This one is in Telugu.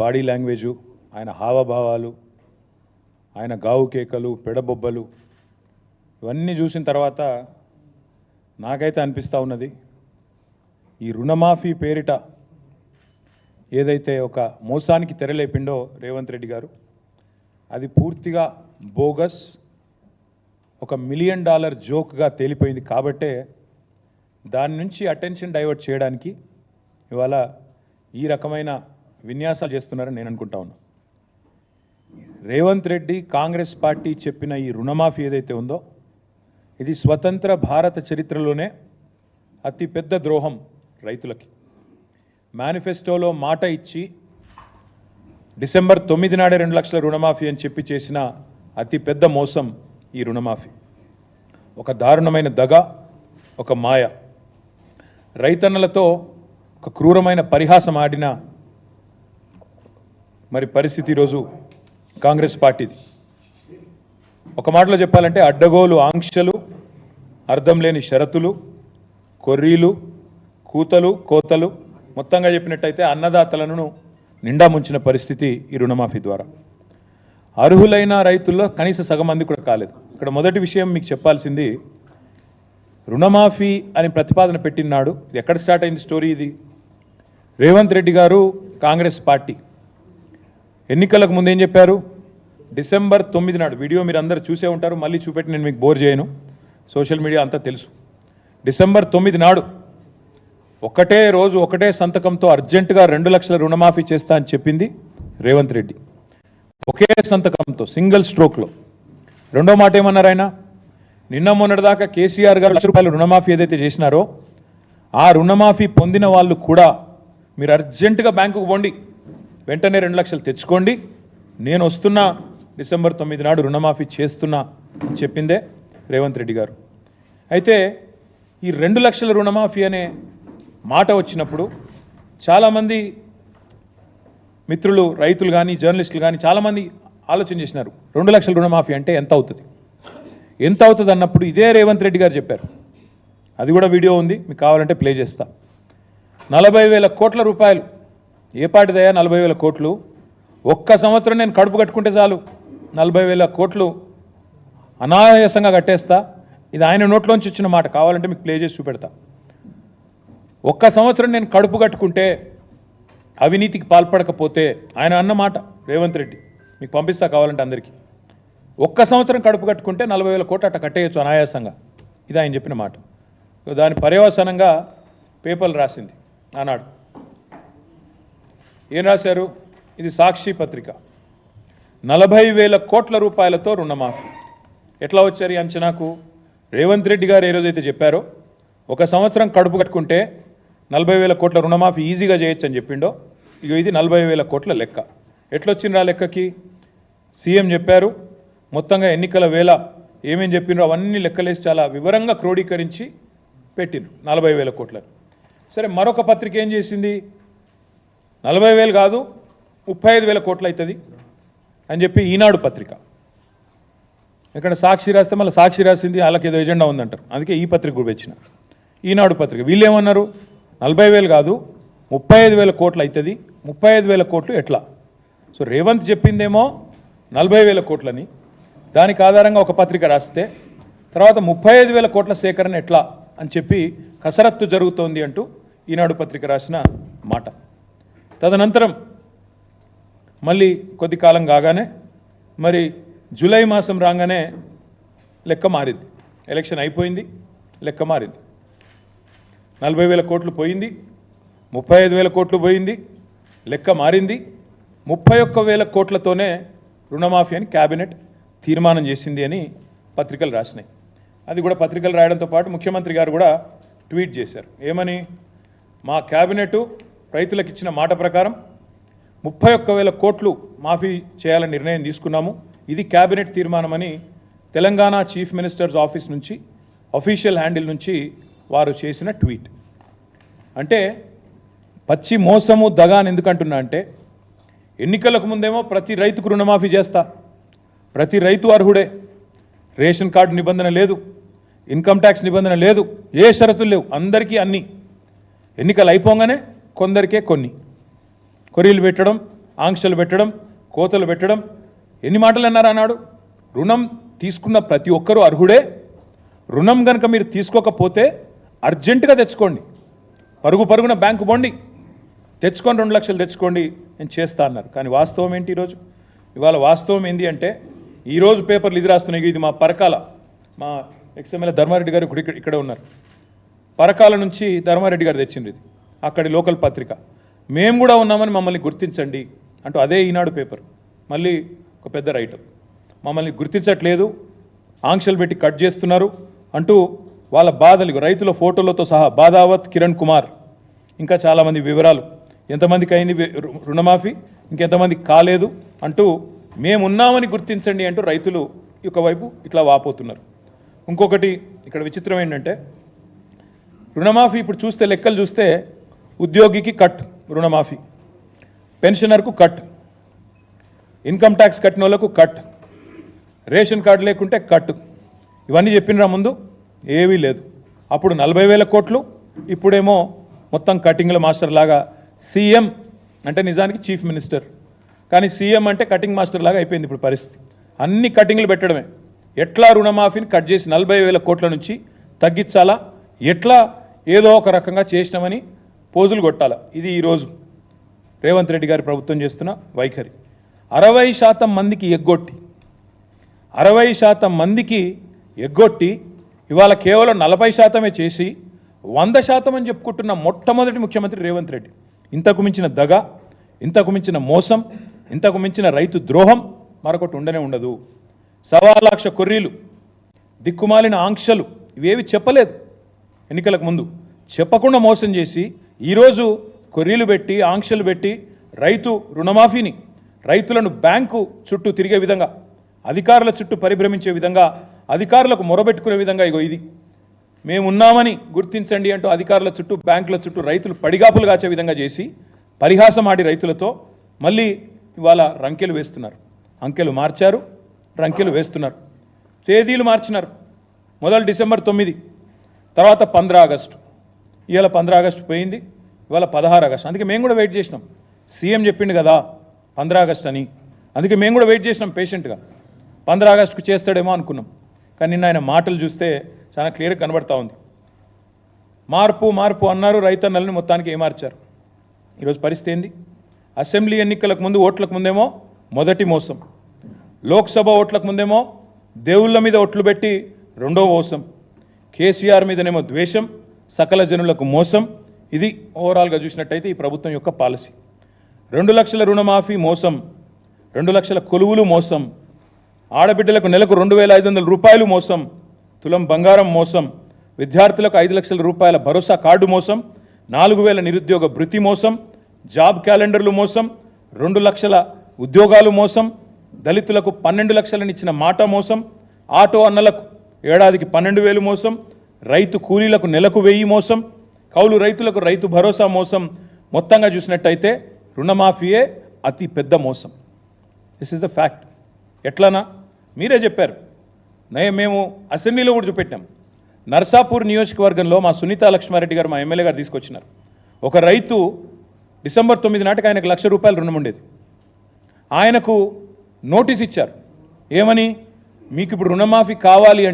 బాడీ లాంగ్వేజు ఆయన హావభావాలు ఆయన గావు కేకలు పెడబొబ్బలు ఇవన్నీ చూసిన తర్వాత నాకైతే అనిపిస్తూ ఉన్నది ఈ రుణమాఫీ పేరిట ఏదైతే ఒక మోసానికి తెరలేపిండో రేవంత్ రెడ్డి గారు అది పూర్తిగా బోగస్ ఒక మిలియన్ డాలర్ జోక్గా తేలిపోయింది కాబట్టే దాని నుంచి అటెన్షన్ డైవర్ట్ చేయడానికి ఇవాళ ఈ రకమైన విన్యాసాలు చేస్తున్నారని నేను అనుకుంటా ఉన్నా. రేవంత్ రెడ్డి కాంగ్రెస్ పార్టీ చెప్పిన ఈ రుణమాఫీ ఏదైతే ఉందో ఇది స్వతంత్ర భారత చరిత్రలోనే అతిపెద్ద ద్రోహం రైతులకి. మేనిఫెస్టోలో మాట ఇచ్చి డిసెంబర్ తొమ్మిది నాడే రెండు లక్షల రుణమాఫీ అని చెప్పి చేసిన అతిపెద్ద మోసం ఈ రుణమాఫీ. ఒక దారుణమైన దగ ఒక మాయ. రైతన్నలతో ఒక క్రూరమైన పరిహాసం ఆడిన మరి పరిస్థితి ఈరోజు కాంగ్రెస్ పార్టీది. ఒక మాటలో చెప్పాలంటే అడ్డగోలు ఆంక్షలు అర్థం లేని షరతులు కొర్రీలు కూతలు కోతలు మొత్తంగా చెప్పినట్టయితే అన్నదాతలను నిండా ముంచిన పరిస్థితి ఈ రుణమాఫీ ద్వారా. అర్హులైన రైతుల్లో కనీస సగం మంది కూడా కాలేదు. ఇక్కడ మొదటి విషయం మీకు చెప్పాల్సింది రుణమాఫీ అని ప్రతిపాదన పెట్టినాడు ఇది ఎక్కడ స్టార్ట్ అయింది స్టోరీ ఇది? రేవంత్ రెడ్డి గారు కాంగ్రెస్ పార్టీ ఎన్నికలకు ముందు ఏం చెప్పారు? డిసెంబర్ తొమ్మిది నాడు వీడియో మీరు అందరు చూసే ఉంటారు మళ్ళీ చూపెట్టి నేను మీకు బోర్ చేయను. సోషల్ మీడియా అంతా తెలుసు. డిసెంబర్ తొమ్మిది నాడు ఒకటే రోజు ఒకటే సంతకంతో అర్జెంటుగా రెండు లక్షల రుణమాఫీ చేస్తా అని చెప్పింది రేవంత్ రెడ్డి. ఒకే సంతకంతో సింగిల్ స్ట్రోక్లో. రెండో మాట ఏమన్నారు ఆయన? నిన్న మొన్నటిదాకా కేసీఆర్ గారు లక్ష రూపాయలు రుణమాఫీ ఏదైతే చేసినారో ఆ రుణమాఫీ పొందిన వాళ్ళు కూడా మీరు అర్జెంటుగా బ్యాంకుకు పోండి. వెంటనే రెండు లక్షలు తెచ్చుకోండి. నేను వస్తున్నా డిసెంబర్ తొమ్మిది నాడు రుణమాఫీ చేస్తున్నా అని చెప్పిందే రేవంత్ రెడ్డి గారు. అయితే ఈ రెండు లక్షల రుణమాఫీ అనే మాట వచ్చినప్పుడు చాలామంది మిత్రులు రైతులు కానీ జర్నలిస్టులు కానీ చాలామంది ఆలోచన చేసినారు. రెండు లక్షల రుణమాఫీ అంటే ఎంత అవుతుంది? ఎంత అవుతుంది అన్నప్పుడు ఇదే రేవంత్ రెడ్డి గారు చెప్పారు. అది కూడా వీడియో ఉంది మీకు కావాలంటే ప్లే చేస్తా. నలభై వేల కోట్ల రూపాయలు ఏ పాటిదయ్యా? నలభై వేల కోట్లు. ఒక్క సంవత్సరం నేను కడుపు కట్టుకుంటే చాలు. నలభై వేల కోట్లు. అనాయాసంగా కట్టేస్తా. ఇది ఆయన నోట్లోంచి వచ్చిన మాట. కావాలంటే మీకు ప్లే చేసి చూపెడతా. ఒక్క సంవత్సరం నేను కడుపు కట్టుకుంటే అవినీతికి పాల్పడకపోతే ఆయన అన్నమాట రేవంత్ రెడ్డి మీకు పంపిస్తా కావాలంటే అందరికీ. ఒక్క సంవత్సరం కడుపు కట్టుకుంటే నలభై వేల కోట్లు అట్ట కట్టేయచ్చు అనాయాసంగా. ఇది ఆయన చెప్పిన మాట. దాని పర్యవసానంగా పేపర్లు రాసింది ఆనాడు. ఏం రాశారు? ఇది సాక్షి పత్రిక. నలభై వేల కోట్ల రూపాయలతో రుణమాఫీ. ఎట్లా వచ్చారు ఈ అంచనాకు? రేవంత్ రెడ్డి గారు ఏ రోజైతే చెప్పారో ఒక సంవత్సరం కడుపు కట్టుకుంటే నలభై వేల కోట్ల రుణమాఫీ ఈజీగా చేయొచ్చు అని చెప్పిండో ఇక ఇది నలభై వేల కోట్ల లెక్క. ఎట్లొచ్చిండ్రు ఆ లెక్కకి? సీఎం చెప్పారు మొత్తంగా ఎన్నికల వేళ ఏమేం చెప్పిండ్రో అవన్నీ లెక్కలేసి చాలా వివరంగా క్రోడీకరించి పెట్టిండ్రు నలభై వేల కోట్లని. సరే మరొక పత్రిక ఏం చేసింది? నలభై వేలు కాదు ముప్పై ఐదు వేల కోట్లు అవుతుంది అని చెప్పి ఈనాడు పత్రిక. ఇక్కడ సాక్షి రాస్తే మళ్ళీ సాక్షి రాసింది వాళ్ళకి ఏదో ఎజెండా ఉందంటారు. అందుకే ఈ పత్రిక కూడా వచ్చిన ఈనాడు పత్రిక. వీళ్ళు ఏమన్నారు నలభై వేలు కాదు ముప్పై ఐదు వేల కోట్లు అవుతుంది ముప్పై ఐదు వేల కోట్లు ఎట్లా? సో రేవంత్ చెప్పిందేమో నలభై వేల కోట్లని. దానికి ఆధారంగా ఒక పత్రిక రాస్తే తర్వాత ముప్పై ఐదు వేల కోట్ల సేకరణ ఎట్లా అని చెప్పి కసరత్తు జరుగుతోంది అంటూ ఈనాడు పత్రిక రాసిన మాట. తదనంతరం మళ్ళీ కొద్ది కాలం కాగానే మరి జూలై మాసం రాగానే లెక్క మారింది. ఎలక్షన్ అయిపోయింది లెక్క మారింది. నలభై వేల కోట్లు పోయింది ముప్పై ఐదు వేల కోట్లు పోయింది లెక్క మారింది. ముప్పై ఒక్క వేల కోట్లతోనే రుణమాఫీ అని క్యాబినెట్ తీర్మానం చేసింది అని పత్రికలు రాసినాయి. అది కూడా పత్రికలు రాయడంతో పాటు ముఖ్యమంత్రి గారు కూడా ట్వీట్ చేశారు. ఏమని? మా క్యాబినెట్ రైతులకు ఇచ్చిన మాట ప్రకారం ముప్పై ఒక్క వేల కోట్లు మాఫీ చేయాలని నిర్ణయం తీసుకున్నాము. ఇది క్యాబినెట్ తీర్మానమని తెలంగాణ చీఫ్ మినిస్టర్స్ ఆఫీస్ నుంచి అఫీషియల్ హ్యాండిల్ నుంచి వారు చేసిన ట్వీట్. అంటే పచ్చి మోసము దగా అని ఎందుకంటున్నా అంటే ఎన్నికలకు ముందేమో ప్రతి రైతుకు రుణమాఫీ చేస్తా ప్రతి రైతు అర్హుడే రేషన్ కార్డు నిబంధన లేదు ఇన్కమ్ ట్యాక్స్ నిబంధన లేదు ఏ షరతులు లేవు అందరికీ అన్నీ. ఎన్నికలు అయిపోగానే కొందరికే కొన్ని. కొరీలు పెట్టడం ఆంక్షలు పెట్టడం కోతలు పెట్టడం. ఎన్ని మాటలు అన్నారు అన్నాడు? రుణం తీసుకున్న ప్రతి ఒక్కరూ అర్హుడే. రుణం కనుక మీరు తీసుకోకపోతే అర్జెంటుగా తెచ్చుకోండి. పరుగు పరుగున బ్యాంకు పోండి తెచ్చుకొని రెండు లక్షలు తెచ్చుకోండి నేను చేస్తా అన్నారు. కానీ వాస్తవం ఏంటి ఈరోజు? ఇవాళ వాస్తవం ఏంటి అంటే ఈరోజు పేపర్లు ఇది రాస్తున్నాయి ఇది మా పరకాల. మా ఎక్స్ఎంఎల్ ధర్మారెడ్డి గారు ఇక్కడ ఇక్కడ ఉన్నారు. పరకాల నుంచి ధర్మారెడ్డి గారు తెచ్చింది ఇది. అక్కడి లోకల్ పత్రిక. మేము కూడా ఉన్నామని మమ్మల్ని గుర్తించండి అంటూ అదే ఈనాడు పేపర్. మళ్ళీ ఒక పెద్ద రైటర్ మమ్మల్ని గుర్తించట్లేదు ఆంక్షలు పెట్టి కట్ చేస్తున్నారు అంటూ వాళ్ళ బాధలు రైతుల ఫోటోలతో సహా బాదావత్ కిరణ్ కుమార్. ఇంకా చాలామంది వివరాలు. ఎంతమందికి అయింది రుణమాఫీ? ఇంకెంతమందికి కాలేదు అంటూ మేమున్నామని గుర్తించండి అంటూ రైతులు ఒకవైపు ఇట్లా వాపోతున్నారు. ఇంకొకటి ఇక్కడ విచిత్రం ఏంటంటే రుణమాఫీ ఇప్పుడు చూస్తే లెక్కలు చూస్తే ఉద్యోగికి కట్ రుణమాఫీ. పెన్షనర్కు కట్. ఇన్కమ్ ట్యాక్స్ కట్టిన వాళ్ళకు కట్. రేషన్ కార్డు లేకుంటే కట్. ఇవన్నీ చెప్పినరా ముందు? ఏవీ లేదు. అప్పుడు నలభై వేల కోట్లు ఇప్పుడేమో మొత్తం కటింగ్ల మాస్టర్ లాగా సీఎం అంటే నిజానికి చీఫ్ మినిస్టర్. కానీ సీఎం అంటే కటింగ్ మాస్టర్ లాగా అయిపోయింది ఇప్పుడు పరిస్థితి. అన్ని కటింగ్లు పెట్టడమే. ఎట్లా రుణమాఫీని కట్ చేసి నలభై వేల కోట్ల నుంచి తగ్గించాలా? ఎట్లా ఏదో ఒక రకంగా చేసినామని పోజులు కొట్టాల. ఇది ఈరోజు రేవంత్ రెడ్డి గారి ప్రభుత్వం చేస్తున్న వైఖరి. అరవై శాతం మందికి ఎగ్గొట్టి అరవై శాతం మందికి ఎగ్గొట్టి ఇవాళ కేవలం నలభై శాతమే చేసి వంద శాతం అని చెప్పుకుంటున్న మొట్టమొదటి ముఖ్యమంత్రి రేవంత్ రెడ్డి. ఇంతకు మించిన దగ ఇంతకు మించిన మోసం ఇంతకు మించిన రైతు ద్రోహం మరొకటి ఉండనే ఉండదు. సవా లక్ష కొర్రీలు దిక్కుమాలిన ఆంక్షలు ఇవేవి చెప్పలేదు. ఎన్నికలకు ముందు చెప్పకుండా మోసం చేసి ఈరోజు కొర్రీలు పెట్టి ఆంక్షలు పెట్టి రైతు రుణమాఫీని రైతులను బ్యాంకు చుట్టూ తిరిగే విధంగా అధికారుల చుట్టూ పరిభ్రమించే విధంగా అధికారులకు మొరబెట్టుకునే విధంగా ఇగో ఇది. మేమున్నామని గుర్తించండి అంటూ అధికారుల చుట్టూ బ్యాంకుల చుట్టూ రైతులు పడిగాపులు కాచే విధంగా చేసి పరిహాసం ఆడి రైతులతో మళ్ళీ ఇవాళ రంకెలు వేస్తున్నారు. అంకెలు మార్చారు రంకెలు వేస్తున్నారు. తేదీలు మార్చినారు. మొదలు డిసెంబర్ తొమ్మిది తర్వాత పంద్ర ఆగస్టు. ఇవాళ పంద్ర ఆగస్టు పోయింది ఇవాళ పదహారు ఆగస్టు. అందుకే మేము కూడా వెయిట్ చేసినాం. సీఎం చెప్పిండు కదా పంద్ర ఆగస్ట్ అని. అందుకే మేము కూడా వెయిట్ చేసినాం పేషెంట్గా పంద్ర ఆగస్టుకు చేస్తాడేమో అనుకున్నాం. కానీ నిన్న ఆయన మాటలు చూస్తే చాలా క్లియర్గా కనబడతా ఉంది. మార్పు మార్పు అన్నారు రైతన్నలని మొత్తానికి ఏమార్చారు. ఈరోజు పరిస్థితి ఏంది? అసెంబ్లీ ఎన్నికలకు ముందు ఓట్లకు ముందేమో మొదటి మోసం. లోక్సభ ఓట్లకు ముందేమో దేవుళ్ళ మీద ఓట్లు పెట్టి రెండో మోసం. కేసీఆర్ మీదనేమో ద్వేషం. సకల జనులకు మోసం. ఇది ఓవరాల్గా చూసినట్టయితే ఈ ప్రభుత్వం యొక్క పాలసీ. రెండు లక్షల రుణమాఫీ మోసం. రెండు లక్షల కొలువులు మోసం. ఆడబిడ్డలకు నెలకు రెండు వేల ఐదు వందల రూపాయలు మోసం. తులం బంగారం మోసం. విద్యార్థులకు ఐదు లక్షల రూపాయల భరోసా కార్డు మోసం. నాలుగు వేల నిరుద్యోగ భృతి మోసం. జాబ్ క్యాలెండర్లు మోసం. రెండు లక్షల ఉద్యోగాలు మోసం. దళితులకు పన్నెండు లక్షలను ఇచ్చిన మాట మోసం. ఆటో అన్నలకు ఏడాదికి పన్నెండు వేలు మోసం. రైతు కూలీలకు నెలకు వెయ్యి మోసం కౌలు రైతులకు రైతు భరోసా మోసం. మొత్తంగా చూసినట్టయితే రుణమాఫీయే అతి పెద్ద మోసం. దిస్ ఇస్ ద ఫ్యాక్ట్ ఎట్లనా? మీరే చెప్పారు. నే- మేము అసెంబ్లీలో కూడా చూపెట్టాం. నర్సాపూర్ నియోజకవర్గంలో మా సునీత లక్ష్మారెడ్డి గారు మా ఎమ్మెల్యే గారు తీసుకొచ్చినారు. ఒక రైతు డిసెంబర్ తొమ్మిది నాటికి ఆయనకు లక్ష రూపాయలు రుణం ఉండేది. ఆయనకు నోటీస్ ఇచ్చారు. ఏమని? మీకు ఇప్పుడు రుణమాఫీ కావాలి